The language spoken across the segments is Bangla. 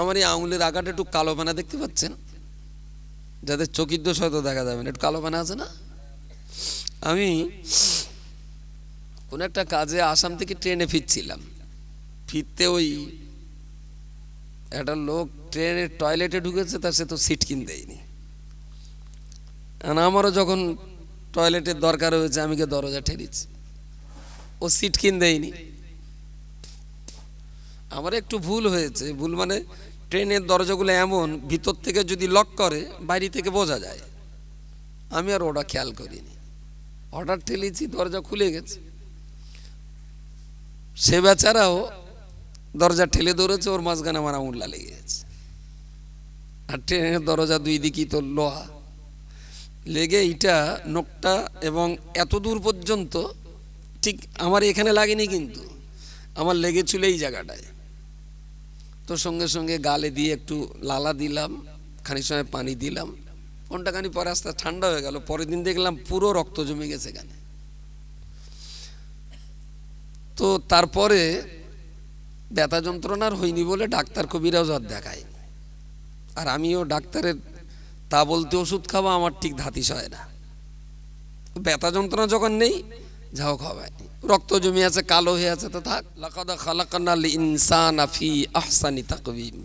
আমার এই আঙুলের আগাটা একটু কালো পানা দেখতে পাচ্ছেন? যাদের চকির দোষ হয়তো দেখা যাবে না, একটু কালো পানা আছে না? আমি কোন একটা কাজে আসাম থেকে ট্রেনে ফিরছিলাম। ফিরতে ওই একটা লোক ট্রেনের টয়লেটে ঢুকেছে, তার সে তো সিট কিন দেয়নি। আমারও যখন টয়লেটের দরকার হয়েছে, আমি গিয়ে দরজা ঠেলেছি। ও সিট কিন দেয়নি। আমার একটু ভুল হয়েছে। ভুল মানে ট্রেনের দরজাগুলো এমন, ভিতর থেকে যদি লক করে, বাইরে থেকে বোঝা যায়। আমি আর ওটা খেয়াল করিনি। হঠাৎ ঠেলেছি, দরজা খুলে গেছে। সে বেচারাও দরজা ঠেলে ধরেছে, ওর মাঝখানে আমার আঙুল লেগে গেছে। আর ট্রেনের দরজা দুই দিকই তো লোহা। লেগে এইটা নোকটা এবং এত দূর পর্যন্ত, ঠিক আমার এখানে লাগেনি কিন্তু। আমার লেগেছিল এই জায়গাটায়। তো সঙ্গে সঙ্গে গালে দিয়ে একটু লালা দিলাম, খানিক সময় পানি দিলাম। ঘণ্টা খানি পরে আস্তে ঠান্ডা হয়ে গেল, পরের দিন দেখলাম পুরো রক্ত জমে গেছে এখানে। তো তারপরে ব্যথা যন্ত্রণার হয়নি বলে ডাক্তার কবিরাজ আর দেখায় আর আমিও ডাক্তারের তা বলতে ওষুধ খাব আমার ঠিক ধাতিস হয় না। ব্যথা যন্ত্রণা যখন নেই যাও খাওয়ায় রক্ত জমি আছে, কালো হয়ে আছে, তো থাক। লাকাদা খালাকানাল ইনসান আফি আহসানি তাকবিম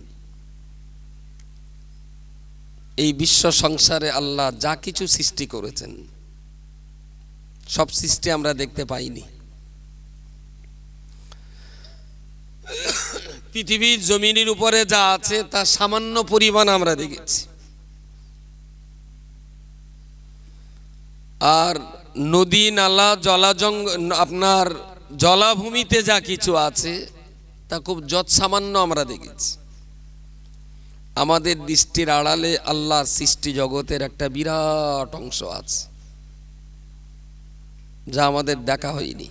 এই বিশ্ব সংসারে আল্লাহ যা কিছু সৃষ্টি করেছেন, সব সৃষ্টি আমরা দেখতে পাইনি। পৃথিবীর জমিনের উপরে যা আছে, তা সামান্য পরিমাণ আমরা দেখেছি। আর নদী, নালা জলাজঙ্গ আপনার জলাভূমিতে যা কিছু আছে, তা খুব যৎ সামান্য আমরা দেখেছি। আমাদের দৃষ্টির আড়ালে আল্লাহ সৃষ্টি জগতের একটা বিরাট অংশ আছে, যা আমাদের দেখা হয়নি।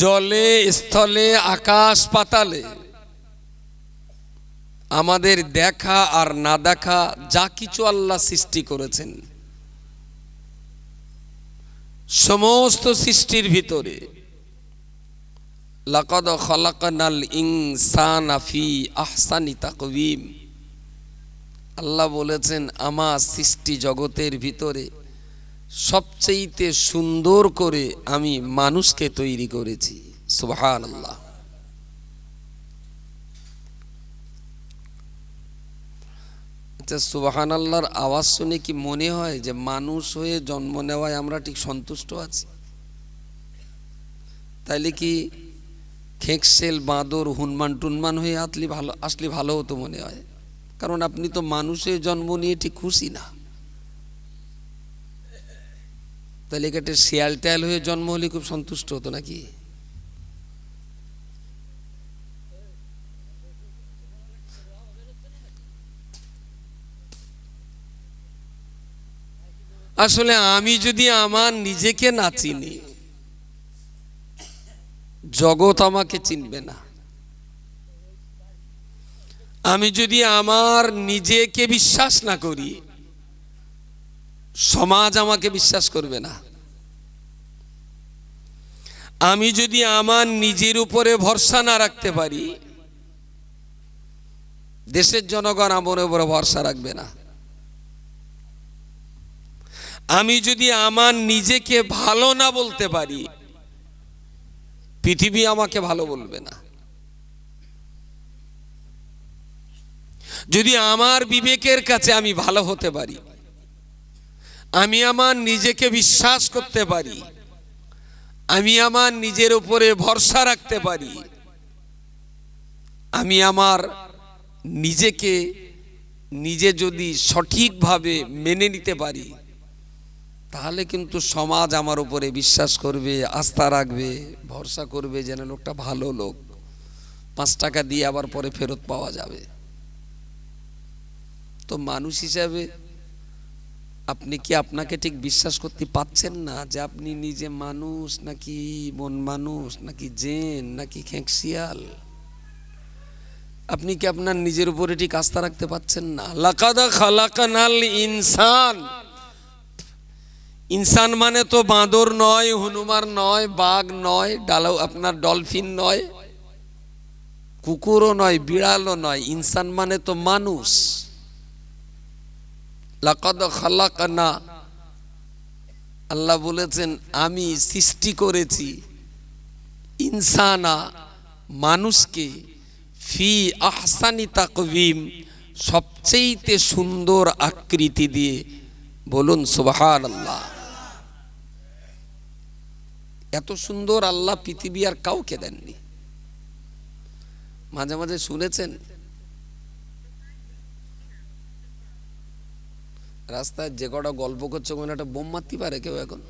জলে, স্থলে, আকাশ, পাতালে আমাদের দেখা আর না দেখা যা কিছু আল্লাহ সৃষ্টি করেছেন। সমস্ত সৃষ্টির ভিতরে লাকদ খলাকানাল ইনসান আফি আহসানি তাকবিম আল্লাহ বলেছেন, আমার সৃষ্টি জগতের ভিতরে সবচেয়েতে সুন্দর করে আমি মানুষকে তৈরি করেছি। সুবহান আল্লাহ আচ্ছা সুবাহান আল্লাহর আওয়াজ শুনে কি মনে হয় যে মানুষ হয়ে জন্ম নেওয়ায় আমরা ঠিক সন্তুষ্ট আছি? তাইলে কি খেকসেল, বাঁদর, হুনমান, টুনমান হয়ে আসলে ভালো আসলে ভালো হতো মনে হয়? কারণ আপনি তো মানুষের জন্ম নিয়ে ঠিক খুশি না। তাহলে একটা শিয়াল টেয়াল হয়ে জন্ম হলে খুব সন্তুষ্ট হতো নাকি? আসলে আমি যদি আমার নিজেকে না চিনি, জগৎ আমাকে চিনবে না। আমি যদি আমার নিজেকে বিশ্বাস না করি, সমাজ আমাকে বিশ্বাস করবে না। আমি যদি আমার নিজের উপরে ভরসা না রাখতে পারি, দেশের জনগণ আমার উপরে ভরসা রাখবে না। আমি যদি আমার নিজেকে ভালো না বলতে পারি, পৃথিবী আমাকে ভালো বলবে না। যদি আমার বিবেকের কাছে আমি ভালো হতে পারি, আমি আমার নিজেকে বিশ্বাস করতে পারি, আমি আমার নিজের উপরে ভরসা রাখতে পারি, আমি আমার নিজেকে নিজে যদি সঠিকভাবে মেনে নিতে পারি তাহলে কিন্তু সমাজ আমার উপরে বিশ্বাস করবে, আস্থা রাখবে, ভরসা করবে যেন লোকটা ভালো লোক। পাঁচ টাকা দিয়ে আবার পরে ফেরত পাওয়া যাবে। তো মানুষ হিসাবে আপনি কি আপনাকে ঠিক বিশ্বাস করতে পাচ্ছেন না যে আপনি নিজে মানুষ নাকি মন মানুষ, নাকি জেন, নাকি খেঁকশিয়াল আপনি কি আপনার নিজের উপরে ঠিক আস্থা রাখতে পাচ্ছেন না? লাকাদা খালাকানাল ইনসান। ইনসান মানে তো বাঁদর নয় হনুমার নয়, বাঘ নয় ডালাও আপনার ডলফিন নয়, কুকুরও নয়, বিড়ালও নয়, ইনসান মানে তো মানুষ। লাকাদ খালাকানা, আল্লাহ বলেছেন, আমি সৃষ্টি করেছি ইনসানা, মানুষকে, ফি আহসানি তাকবিম সবচেয়েতে সুন্দর আকৃতি দিয়ে। বলুন সুবহান আল্লাহ এত সুন্দর আল্লাহ পৃথিবী আর কাউকে দেননি। মাঝে মাঝে শুনেছেন, রাস্তায় যে কটা গল্প করছে ওখানে একটা বোম মারতে পারে কেউ এখন।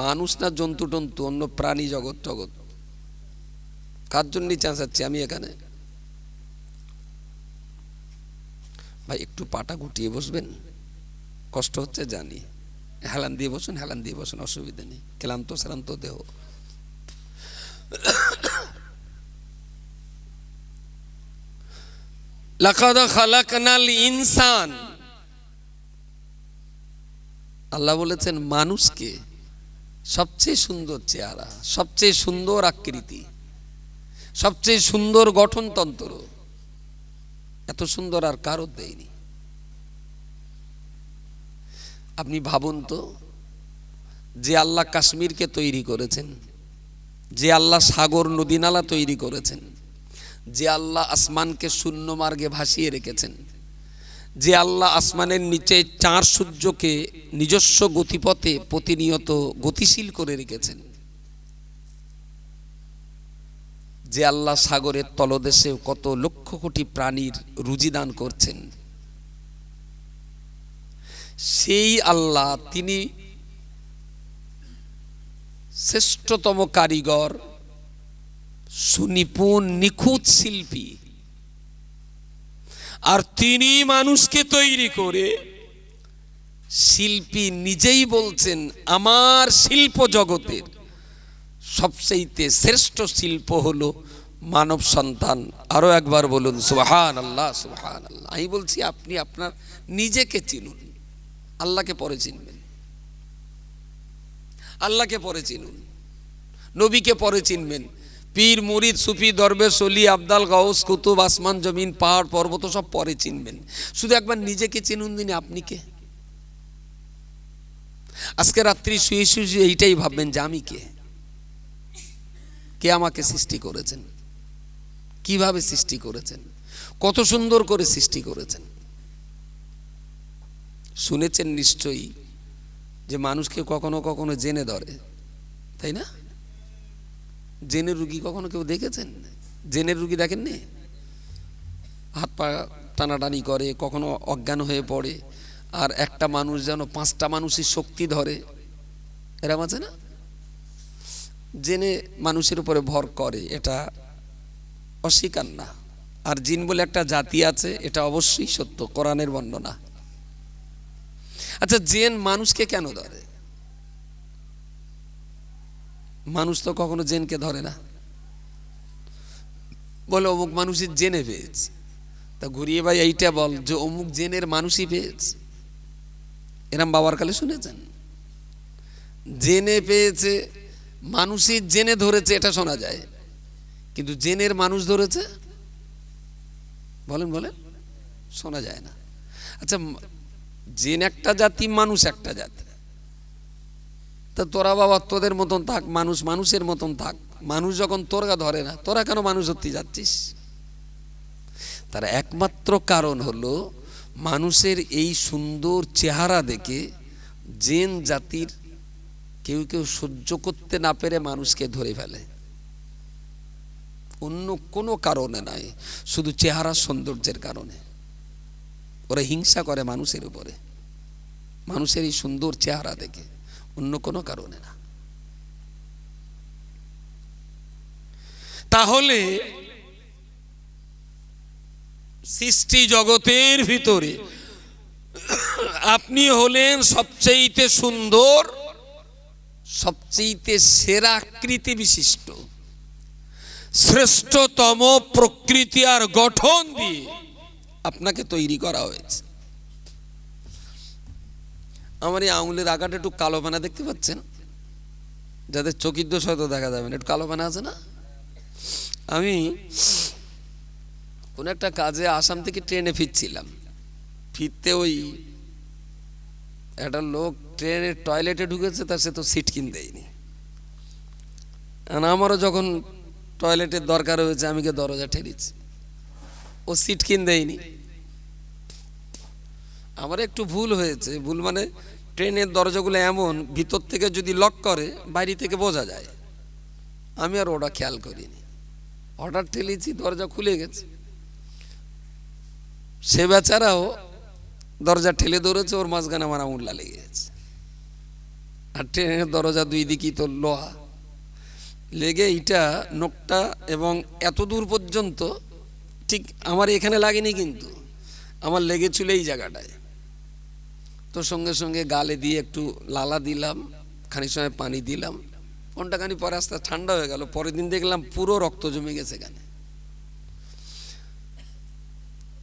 মানুষ না জন্তু টন্তু, অন্য প্রাণী জগৎ জগৎ কার জন্য চাঁচাচ্ছি আমি এখানে। ভাই, একটু পাটা গুটিয়ে বসবেন? কষ্ট হচ্ছে জানি। হেলান দিয়ে বসুন, হেলান দিয়ে বসুন, অসুবিধা নেই। ক্লান্ত শ্রান্ত দেহ। ইনসান। আল্লাহ বলেছেন, মানুষকে সবচেয়ে সুন্দর চেহারা, সবচেয়ে সুন্দর আকৃতি, সবচেয়ে সুন্দর গঠনতন্ত্র, এত সুন্দর আর কারও দেয়নি আপনি ভাবুন তো, যে আল্লাহ কাশ্মীরকে তৈরি করেছেন, যে আল্লাহ সাগর নদীনালা তৈরি করেছেন, যে আল্লাহ আসমানকে শূন্য মার্গে ভাসিয়ে রেখেছেন, যে আল্লাহ আসমানের নিচে চার সূর্যকে নিজস্ব গতিপথে প্রতিনিয়ত গতিশীল করে রেখেছেন, যে আল্লাহ সাগরের তলদেশে কত লক্ষ কোটি প্রাণীর রুজিদান করছেন সেই আল্লাহ তিনি শ্রেষ্ঠতম কারিগর, সুনিপুণ, নিখুঁত শিল্পী। আর তিনি মানুষকে তৈরি করে শিল্পী নিজেই বলছেন, আমার শিল্প জগতের সবচেয়ে শ্রেষ্ঠ শিল্প হলো মানব সন্তান। আরও একবার বলুন সুহান আল্লাহ সুহান আল্লাহ আমি বলছি, আপনি আপনার নিজেকে চিনুন। আল্লাহকে পরে চিনবেন। আল্লাহকে পরে চিনুন। নবীকে পরে চিনবেন। পীর, মুরিদ, সুফি, দরবেশ, অলি, আবদাল, গাউস, কুতুব, আসমান, জমিন, পাহাড়, পর্বত সব পরে চিনবেন। শুধু একবার নিজেকে চিনুন দিনে, আপনি কে? আজকে রাত্রি শুয়ে শুয়ে এইটাই ভাববেন যে আমি কে? কে আমাকে সৃষ্টি করেছেন? কীভাবে সৃষ্টি করেছেন? কত সুন্দর করে সৃষ্টি করেছেন? শুনেছেন নিশ্চয়ই যে মানুষকে কখনো কখনো জেনে ধরে, তাই না? জেনে রুগী কখনো কেউ দেখেছেন? জেনের রুগী দেখেননি? হাত পা টানাটানি করে, কখনো অজ্ঞান হয়ে পড়ে, আর একটা মানুষ যেন পাঁচটা মানুষের শক্তি ধরে, এরম আছে না? জেনে মানুষের উপরে ভর করে, এটা অস্বীকার না। আর জিন বলে একটা জাতি আছে, এটা অবশ্যই সত্য, কোরআনের বর্ণনা। আচ্ছা জেন মানুষকে কেন ধরে? মানুষ তো কখনো জেনকে ধরে না। বলে, অমুক মানুষের জেনে পেয়েছে। তা ঘুরিয়ে ভাই এইটা বল যে অমুক জেনের মানুষই পেয়েছে। এরম বাবার কালে শুনেছেন? জেনে পেয়েছে, মানুষই জেনে ধরেছে, এটা শোনা যায়। কিন্তু জেনের মানুষ ধরেছে? বলেন বলেন, শোনা যায় না। আচ্ছা জেন একটা জাতি, মানুষ একটা জাতি। তা তোরা বাবা তোদের মতন থাক, মানুষ মানুষের মতন থাক। মানুষ যখন তোরা ধরে না, তোরা কেন মানুষ হতে যাচ্ছিস? তার একমাত্র কারণ হলো, মানুষের এই সুন্দর চেহারা দেখে জেন জাতির কেউ কেউ সহ্য করতে না পেরে মানুষকে ধরে ফেলে। অন্য কোনো কারণে নাই, শুধু চেহারা সৌন্দর্যের কারণে। ওরা হিংসা করে মানুষের উপরে। মানুষের এই সুন্দর চেহারা দেখে, অন্য কোনো কারণে না। তাহলে সৃষ্টি জগতের ভিতরে আপনি হলেন সবচেয়েতে সুন্দর সবচেয়েতে সেরা আকৃতি বিশিষ্ট, শ্রেষ্ঠতম প্রকৃতি আর গঠন দিয়ে আপনাকে তৈরি করা হয়েছে। আমার এই আঙুলের আগাটা একটু কালো পানা দেখতে পাচ্ছেন? যাদের চকির দোষ হয়তো দেখা যাবে না, একটু কালো পানা আছে না? আমি কোন একটা কাজে আসাম থেকে ট্রেনে ফিরছিলাম। ফিরতে ওই একটা লোক ট্রেনের টয়লেটে ঢুকেছে, তার সে তো সিট কিন দেয়নি। আমারও যখন টয়লেটের দরকার হয়েছে, আমি কে দরজা ঠেলেছি ও সিট কিন দেয়নি। আমার একটু ভুল হয়েছে। ভুল মানে ট্রেনের দরজাগুলো এমন, ভিতর থেকে যদি লক করে, বাইরে থেকে বোঝা যায়। আমি আর ওটা খেয়াল করিনি। অর্ডার ঠেলেছি, দরজা খুলে গেছে। সে বেচারাও দরজা ঠেলে ধরেছে, ওর মাঝখানে আমার আঙুল্লা লেগে গেছে। আর ট্রেনের দরজা দুই দিকই তো লোহা। লেগে এইটা নখটা এবং এত দূর পর্যন্ত, ঠিক আমার এখানে লাগেনি কিন্তু। আমার লেগেছিল এই জায়গাটায়। তো সঙ্গে সঙ্গে গালে দিয়ে একটু লালা দিলাম, খানিক সময় পানি দিলাম। ঘন্টাখানি পরে আস্তে ঠান্ডা হয়ে গেল, পরের দিন দেখলাম পুরো রক্ত জমে গেছে এখানে।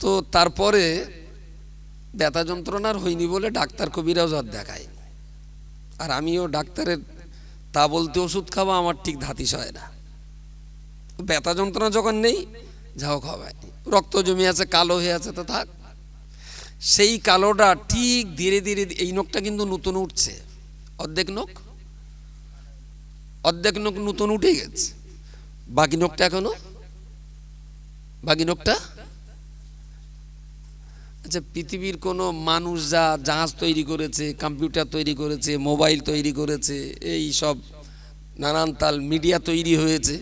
তো তারপরে ব্যথা যন্ত্রণার হয়নি বলে ডাক্তার কবিরাজ আর দেখায় আর আমিও ডাক্তারের তা বলতে ওষুধ খাওয়া আমার ঠিক ধাতিস হয় না। ব্যথা যন্ত্রণা যখন নেই যাও খাওয়ায় রক্ত জমে আছে, কালো হয়ে আছে, তো থাক। সেই কালোটা ঠিক ধীরে ধীরে এই নখটা কিন্তু নতুন উঠছে। অর্ধেক নখ? অর্ধেক নখ নতুন উঠে গেছে। বাকি নখটা এখনও? বাকি নখটা? আচ্ছা পৃথিবীর কোনো মানুষ যা জাহাজ তৈরি করেছে, কম্পিউটার তৈরি করেছে, মোবাইল তৈরি করেছে, এই সব নানান তাল মিডিয়া তৈরি হয়েছে,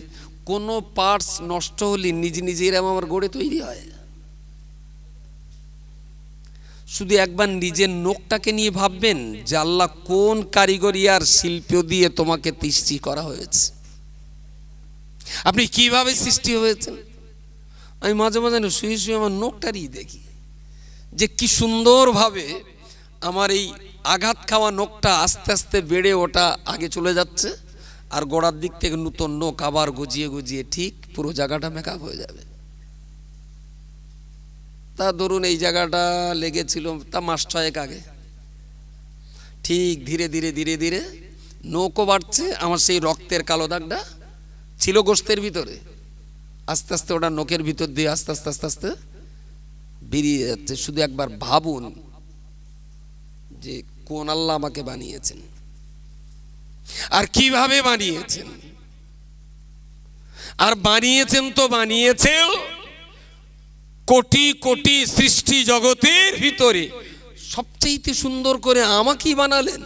কোনো পার্টস নষ্ট হলে নিজে নিজে এরম আমার গড়ে তৈরি হয়? শুধু একবার নিজের নোকটাকে নিয়ে ভাববেন যে আল্লাহ কোন কারিগরি আর শিল্প দিয়ে তোমাকে সৃষ্টি করা হয়েছে। আপনি কীভাবে সৃষ্টি হয়েছেন? আমি মাঝে মাঝে শুয়ে শুয়ে আমার নোকটারই দেখি যে কি সুন্দরভাবে আমার এই আঘাত খাওয়া নোকটা আস্তে আস্তে বেড়ে ওটা আগে চলে যাচ্ছে, আর গোড়ার দিক থেকে নতুন নোখ আবার গজিয়ে গজিয়ে ঠিক পুরো জায়গাটা মেকআপ হয়ে যাবে। তা ধরুন এই জায়গাটা লেগেছিল তা মাস ছয়েক আগে। ঠিক ধীরে ধীরে ধীরে ধীরে নৌকো বাড়ছে, আমার সেই রক্তের কালো দাগটা ছিল গোস্তের ভিতরে। আস্তে আস্তে ওটা নোকের ভিতর দিয়ে আস্তে আস্তে আস্তে আস্তে বেরিয়ে যাচ্ছে। শুধু একবার ভাবুন যে কোন আল্লাহ আমাকে বানিয়েছেন আর কীভাবে বানিয়েছেন। আর বানিয়েছেন তো বানিয়েছেন কোটি কোটি সৃষ্টি জগতের ভিতরে। সবচেয়ে সুন্দর করে আমাকেই বানালেন।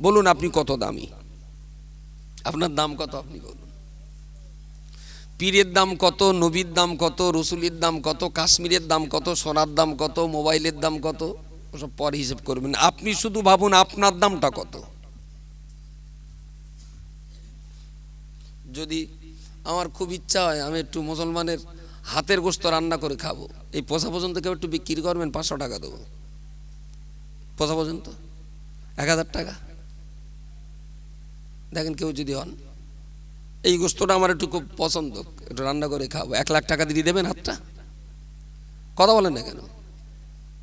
বলুন, আপনি কত দামি? আপনার দাম কত, আপনি বলুন। পীরের দাম কত, নবীর দাম কত, রসুলির দাম কত, কাশ্মীরের দাম কত, সোনার দাম কত, মোবাইলের দাম কত, ওসব পরে হিসেব করবেন। আপনি শুধু ভাবুন, আপনার দামটা কত। যদি আমার খুব ইচ্ছা হয় আমি একটু মুসলমানের হাতের গোস্ত রান্না করে খাব। এই পোষা পর্যন্ত কেউ একটু বিক্রি করবেন, পাঁচশো টাকা দেবো। পোষা পর্যন্ত? এক হাজার টাকা? দেখেন কেউ যদি হন, এই গোস্তটা আমার একটু খুব পছন্দ, একটু রান্না করে খাব। এক লাখ টাকা দিয়ে দেবেন হাতটা? কথা বলেন না কেন?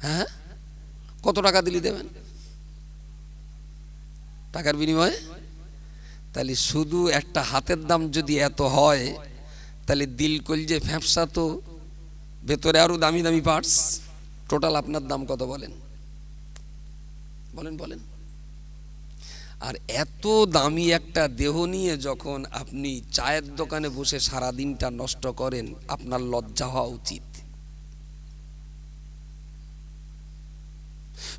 হ্যাঁ? কত টাকা দিলি দেবেন? টাকার বিনিময়ে? তাহলে শুধু একটা হাতের দাম যদি এত হয়, তাহলে দিল কলজে ফ্যাপসা তো, ভেতরে আরও দামি দামি পার্টস টোটাল আপনার দাম কত বলেন? বলেন বলেন। আর এত দামি একটা দেহ নিয়ে যখন আপনি চায়ের দোকানে বসে সারা দিনটা নষ্ট করেন, আপনার লজ্জা হওয়া উচিত।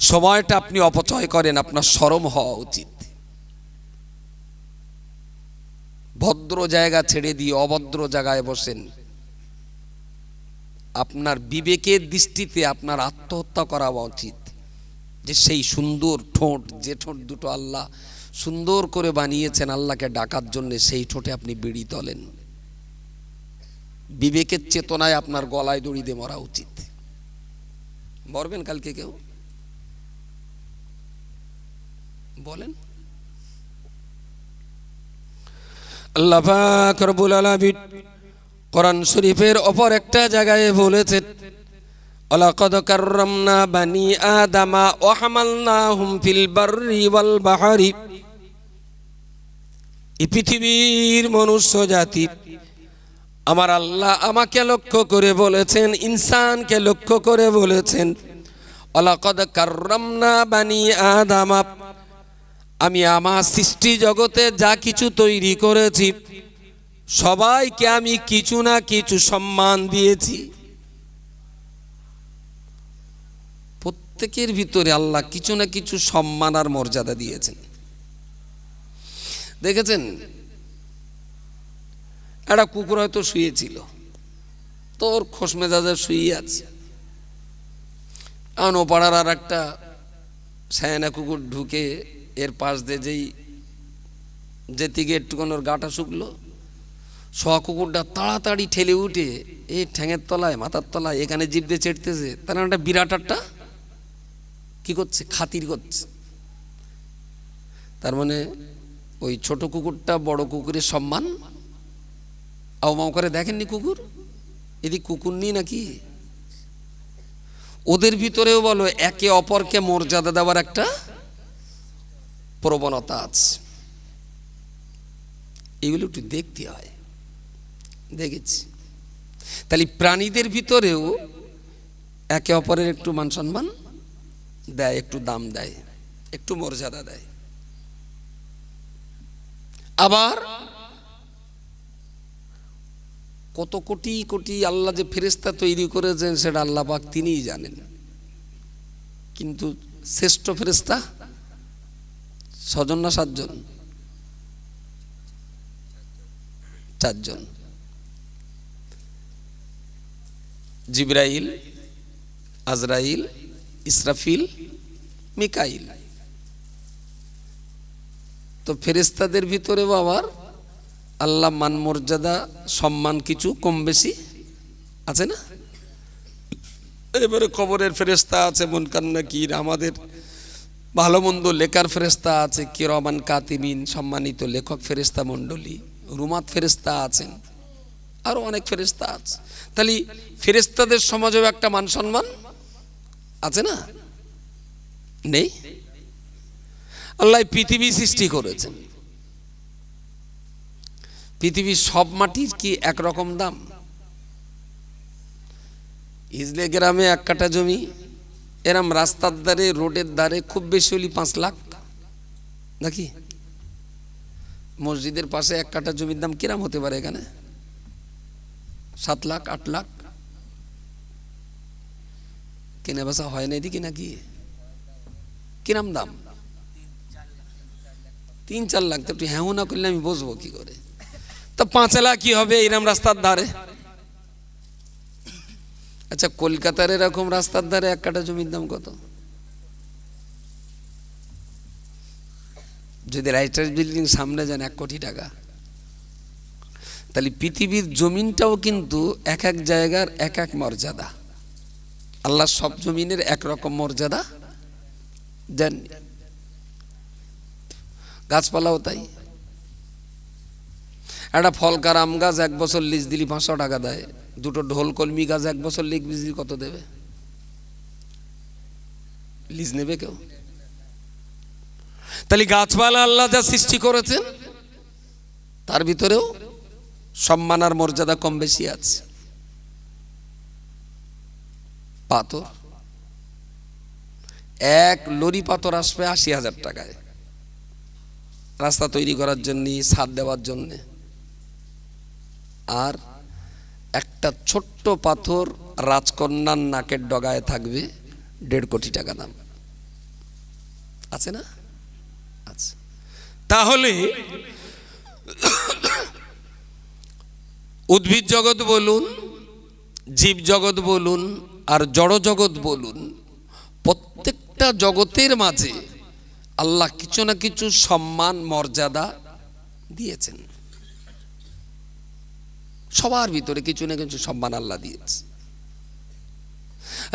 সময়টা আপনি অপচয় করেন, আপনার সরম হওয়া উচিত। ভদ্র জায়গা ছেড়ে দিয়ে অভদ্র জায়গায় বসেন। আপনার বিবেকের দৃষ্টিতে আপনার আত্মহত্যা করা উচিত। যে সেই সুন্দর ঠোঁট, যে ঠোঁট দুটো আল্লাহ সুন্দর করে বানিয়েছেন, আল্লাহকে ডাকার জন্য সেই ঠোঁটে আপনি বিড়ি তোলেন। বিবেকের চেতনায় আপনার গলায় দড়ি দিয়ে মরা উচিত। মরবেন কালকে কেউ? বলেন। আল্লাহ কোরআন শরীফের অপর একটা জায়গায় বলেছেন এই পৃথিবীর মনুষ্য জাতি, আমার আল্লাহ আমাকে লক্ষ্য করে বলেছেন, ইনসানকে লক্ষ্য করে বলেছেন অলাকদ কার্রামনা বানি আদামা আমি আমার সৃষ্টি জগতে যা কিছু তৈরি করেছি, সবাইকে আমি কিছু না কিছু সম্মান দিয়েছি। প্রত্যেকের ভিতরে আল্লাহ কিছু না কিছু সম্মান আর মর্যাদা দিয়েছেন। দেখেছেন? একটা কুকুর হয়তো শুয়েছিল, তোর খোস মেজাজে শুয়ে আছে। এখন ও পাড়ার আর একটা সায়না কুকুর ঢুকে এর পাশ দিয়ে যেই যেদিকে একটুখানি ওর গাটা শুকলো শোয়া কুকুরটা তাড়াতাড়ি ঠেলে উঠে এই ঠ্যাঙের তলায়, মাথার তলায়, এখানে জিভ দিয়ে চেটতেছে তার একটা বিরাট একটা কি করছে? খাতির করছে। তার মানে ওই ছোট কুকুরটা বড় কুকুরের সম্মান আউমাউ করে দেখেননি কুকুর? এদিক কুকুর নেই নাকি? ওদের ভিতরেও বলো, একে অপরকে মর্যাদা দেওয়ার একটা প্রবণতা আছে। এগুলো একটু দেখতে হয়। দেখেছি। তাহলে প্রাণীদের ভিতরেও একে অপরের একটু মান সম্মান দেয়, একটু দাম দেয়, একটু মর্যাদা দেয়। আবার কত কোটি কোটি আল্লাহ যে ফেরেস্তা তৈরি করেছেন, সেটা আল্লাহ পাক তিনিই জানেন। কিন্তু শ্রেষ্ঠ ফেরেস্তা ছজন না সাতজন? চারজন। জিব্রাইল, আজরাইল, ইসরাফিল, মিকাইল। তো ফেরেস্তাদের ভিতরেও আবার আল্লাহ মান মর্যাদা সম্মান কিছু কম বেশি আছে না? এবারে খবরের ফেরেস্তা আছে মনকান্না কির আমাদের ভালো মন্দ লেখার ফেরেস্তা আছে, কিরমান কাতিমিন সম্মানিত লেখক ফেরেস্তা মণ্ডলী, রুমাত ফেরেস্তা আছেন, আরও অনেক ফেরেস্তা আছে। তাহলে ফেরেস্তাদের সমাজেও একটা মান সম্মান আছে না? নেই? আল্লাহ পৃথিবী সৃষ্টি করেছেন। পৃথিবীর সব মাটির কি একরকম দাম? ইজলে গ্রামে এক কাটা জমি এরম রাস্তার ধারে, রোডের ধারে খুব বেশি হলি পাঁচ লাখ। নাকি? মসজিদের পাশে এক কাটা জমির দাম কিরাম হতে পারে এখানে? সাত লাখ, আট লাখ? কেনা বেচা হয় না এদিকে নাকি? কিরাম দাম? তিন, চার লাখ। তো একটু হ্যাঁ না করলে আমি বসবো কি করে? তো পাঁচ লাখ কি হবে এরম রাস্তার ধারে? আচ্ছা কলকাতার এরকম রাস্তার ধারে এক কাটা জমির দাম কত? যদি রাইটার্স বিল্ডিং সামনে যান, এক কোটি টাকা। তাহলে পৃথিবীর জমিনটাও কিন্তু এক এক জায়গার এক এক মর্যাদা। আল্লাহ সব জমিনের একরকম মর্যাদা দেন। গাছপালাও তাই। একটা ফলকার আম গাছ এক বছর লিজ দিলি পাঁচশো টাকা দেয়। দুটো ঢোল কলমি গাছ এক বছর লিজ দিলি কত দেবে? লিজ নেবে কেউ? তাহলে গাছপালা আল্লাহ যা সৃষ্টি করেছেন, তার ভিতরেও সম্মান আর মর্যাদা কম বেশি আছে। পাথর। এক লরি পাথর আসবে আশি হাজার টাকায়। রাস্তা তৈরি করার জন্য ছাদ দেওয়ার জন্য। আর একটা ছোট্ট পাথর রাজকন্যার নাকের ডগায় থাকবে, দেড় কোটি টাকা দাম। আছে না? আচ্ছা তাহলে উদ্ভিদ জগৎ বলুন, জীব জগৎ বলুন, আর জড় জগৎ বলুন, প্রত্যেকটা জগতের মাঝে আল্লাহ কিছু না কিছু সম্মান, মর্যাদা দিয়েছেন। সবার ভিতরে কিছু না কিছু সম্মান আল্লাহ দিয়েছে।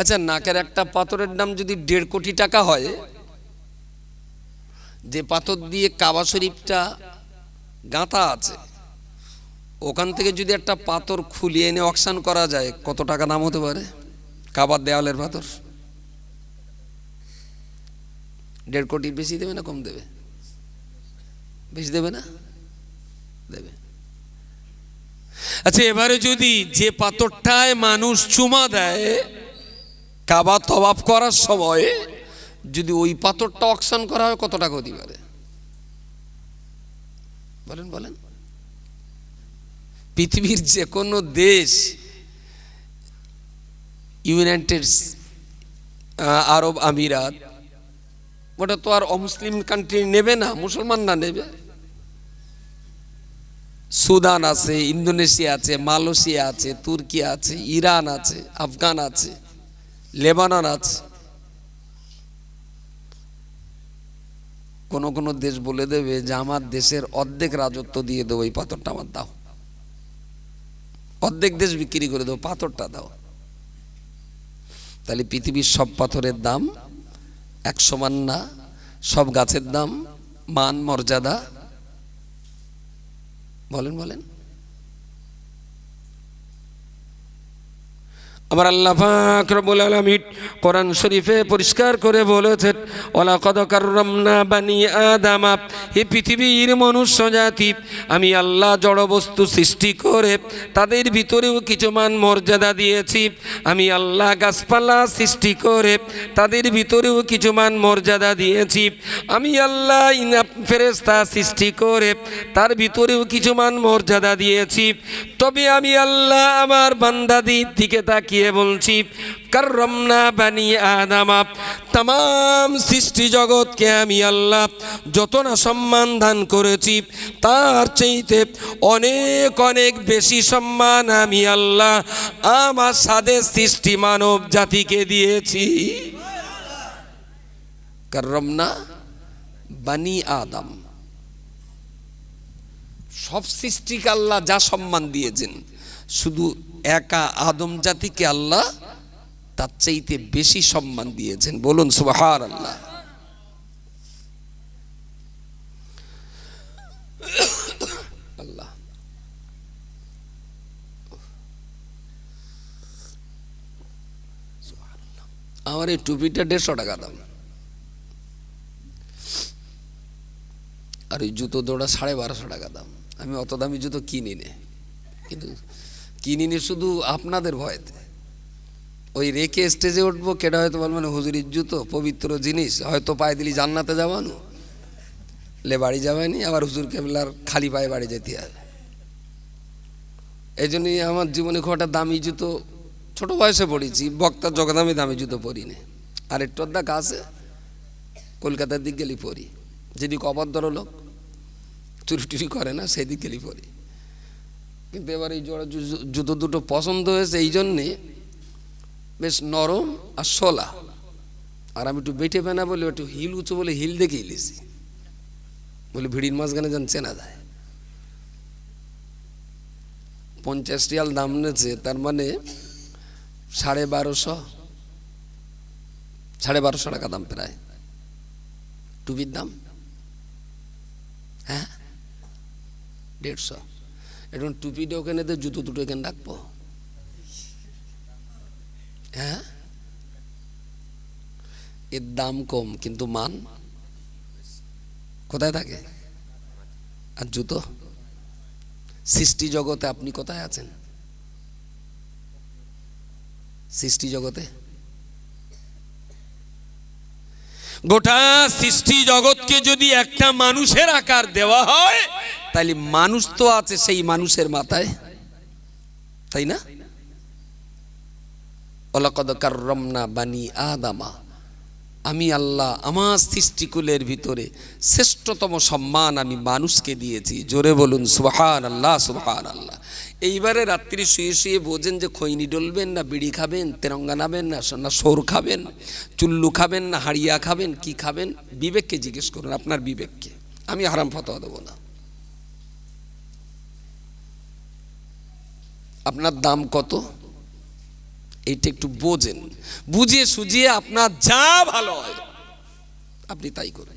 আচ্ছা নাকের একটা পাথরের দাম যদি দেড় কোটি টাকা হয়, যে পাথর দিয়ে কাবা শরীফটা গাঁথা আছে, ওখান থেকে যদি একটা পাথর খুলিয়ে এনে অকশান করা যায়, কত টাকা দাম হতে পারে? কাবার দেওয়ালের পাথর। দেড় কোটির বেশি দেবে না, কম দেবে? বেশি দেবে না? দেবে। আচ্ছা এবারে যদি যে পাথরটায় মানুষ চুমা দেয়, কাবা তবাব করার সময় যদি ওই পাথরটা অকশন করা হয়, কত টাকা হতে পারে বলেন বলেন। পৃথিবীর যে কোনো দেশ, ইউনাইটেড আরব আমিরাত, ওটা তো আর অমুসলিম কান্ট্রি নেবে না মুসলমানরা নেবে। সুদান আছে, ইন্দোনেশিয়া আছে, মালয়েশিয়া আছে, তুর্কি আছে, ইরান আছে, আফগান আছে, লেবানন আছে। কোন কোন দেশ বলে দেবে যে, আমার দেশের অর্ধেক রাজত্ব দিয়ে দেবো, এই পাথরটা আমার দাও। অর্ধেক দেশ বিক্রি করে দেবো, পাথরটা দাও। তাহলে পৃথিবীর সব পাথরের দাম এক সমান না সব গাছের দাম মান, মর্যাদা বলেন বলেন। আমার আল্লাহ পাক রব্বুল কোরআন শরীফে পরিষ্কার করে বলেছেন, ওয়ালাকাদ কাররামনা বানি আদামা এই পৃথিবীর মনুষ্য জাতি, আমি আল্লাহ জড় বস্তু সৃষ্টি করে তাদের ভিতরেও কিছু মান মর্যাদা দিয়েছি। আমি আল্লাহ গাছপালা সৃষ্টি করে তাদের ভিতরেও কিছু মান মর্যাদা দিয়েছি। আমি আল্লাহ ফেরেস্তা সৃষ্টি করে তার ভিতরেও কিছু মান মর্যাদা দিয়েছি। তবে আমি আল্লাহ আমার বান্দাদির দিকে তাকিয়ে বলছি, কাররমনা বানি আদামা তাম সৃষ্টি জগৎকে আমি আল্লাহ যত না সম্মান দান করেছি, তার চাইতে অনেক অনেক বেশি সম্মান আমি আল্লাহ আমার সাদের সৃষ্টি মানব জাতিকে দিয়েছি। কাররমনা বানি আদম, সব সৃষ্টিকে আল্লাহ যা সম্মান দিয়েছেন, শুধু একা আদম জাতিকে আল্লাহ তার চাইতে বেশি সম্মান দিয়েছেন। বলুন সুবাহার আল্লাহ। আল্লাহ আমার এই টুপিটা দেড়শো টাকা দাম। আর ওই জুতো দৌড়া সাড়ে বারোশো টাকা দাম। আমি অত দামি জুতো কিনি নে কিন্তু কিনিনি শুধু আপনাদের ভয়তে। ওই রেখে স্টেজে উঠবো কেটা হয়তো বলবেন হুজুরির জুতো পবিত্র জিনিস, হয়তো পায়ে দিলি জান্নাতে যাবানো? লে বাড়ি যাবানি, আবার হুজুর কেবলার খালি পায়ে বাড়ি যেতে হবে। এই জন্যই আমার জীবনে খুব একটা দামি জুতো, ছোট বয়সে পড়েছি বক্তার জগৎ আমি দামি জুতো পরিনি। আর একটু অর্ধেক আছে, কলকাতার দিক গেলি পরি। যেদিক অভদ্র লোক চুরি টুরি করে না, সেদিক গেলি পরি। কিন্তু এবার এই জোড়া জুতো দুটো পছন্দ হয়েছে এই জন্যে বেশ নরম আর সোলা আর আমি একটু বেটে পেনা বলে, একটু হিল উঁচু বলে হিল দেখে ইলিছি বলে, ভিড়ির মাঝখানে যেন চেনা যায়। পঞ্চাশ রিয়াল দাম নিয়েছে, তার মানে সাড়ে বারোশো সাড়ে বারোশো টাকা দাম প্রায়। টুপির দাম? হ্যাঁ? দেড়শো। এখন টুপিটা ওখানে তো জুতো দুটো এখানে রাখব। হ্যাঁ? এর দাম কম, কিন্তু মান? কোথায় থাকে? আর জুতো? সৃষ্টি জগতে আপনি কোথায় আছেন? সৃষ্টি জগতে? গোটা সৃষ্টি জগৎকে যদি একটা মানুষের আকার দেওয়া হয় তাহলে মানুষ তো আছে সেই মানুষের মাথায়। তাই না? ওলাকদ কাররমনা বানি আদামা। আমি আল্লাহ আমার সৃষ্টিকুলের ভিতরে শ্রেষ্ঠতম সম্মান আমি মানুষকে দিয়েছি। জোরে বলুন সুবহান আল্লাহ সুবহান আল্লাহ এইবারে রাত্রি শুয়ে শুয়ে বোঝেন যে খৈনি ডলবেন না, বিড়ি খাবেন, তেরঙ্গা নাবেন না না সোর খাবেন, চুল্লু খাবেন না, হাড়িয়া খাবেন, কি খাবেন? বিবেককে জিজ্ঞেস করুন, আপনার বিবেককে। আমি হারাম ফতোয়া দেবো না। আপনার দাম কত? এইটা একটু বোঝেন। বুঝিয়ে সুঝিয়ে আপনার যা ভালো হয়, আপনি তাই করবেন